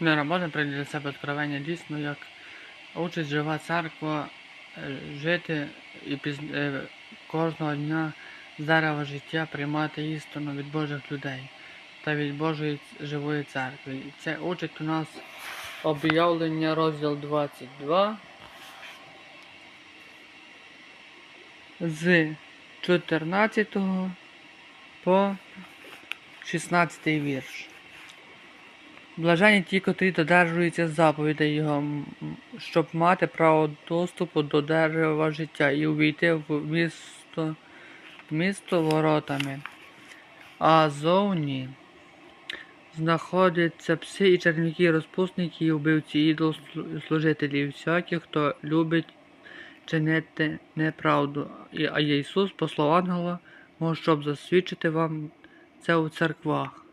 Не робота прийде для себе откровення дійсно, як учить жива церква е, жити і піз... е, кожного дня з життя приймати істину від Божих людей та від Божої живої церкви. І це учить у нас об'явлення розділ 22 з 14 по 16 вірш. Блажені ті, котрі додержуються заповідей Його, щоб мати право доступу до дерева життя і увійти в місто, місто воротами. А зовні знаходяться пси і черв'яки, розпусники, і вбивці, ідолослужителі, всякі, хто любить чинити неправду. А Ісус послав ангела, щоб засвідчити вам це у церквах.